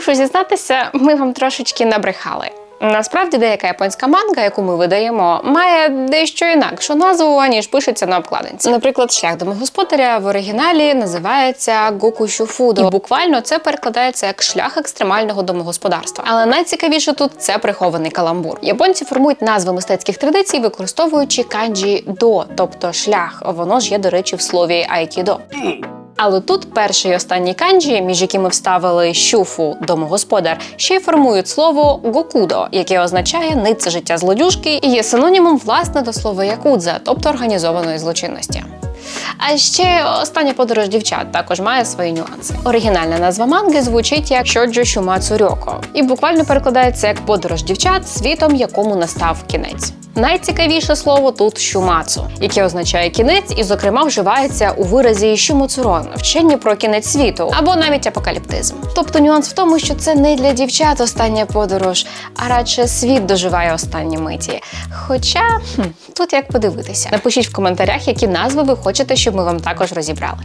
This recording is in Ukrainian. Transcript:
Мушу зізнатися, ми вам трошечки набрехали. Насправді, деяка японська манга, яку ми видаємо, має дещо інакшу назву, ніж пишеться на обкладинці. Наприклад, шлях домогосподаря в оригіналі називається Гокушуфудо. І буквально це перекладається як шлях екстремального домогосподарства. Але найцікавіше тут це прихований каламбур. Японці формують назви мистецьких традицій, використовуючи канджі до, тобто шлях. Воно ж є, до речі, в слові айкідо. Але тут перший і останній канджі, між якими вставили щуфу домогосподар, ще й формують слово гокудо, яке означає ниця життя злодюжки і є синонімом власне до слова якудза, тобто організованої злочинності. А ще остання подорож дівчат також має свої нюанси. Оригінальна назва манги звучить як Шоджо Шумацу Рьоко і буквально перекладається як подорож дівчат світом, якому настав кінець. Найцікавіше слово тут щумацу, яке означає кінець, і, зокрема, вживається у виразі щумоцурон, вчені про кінець світу або навіть апокаліптизм. Тобто нюанс в тому, що це не для дівчат остання подорож, а радше світ доживає останні миті. Хоча хм, тут як подивитися. Напишіть в коментарях, які назви ви хочете, щоб ми вам також розібрали.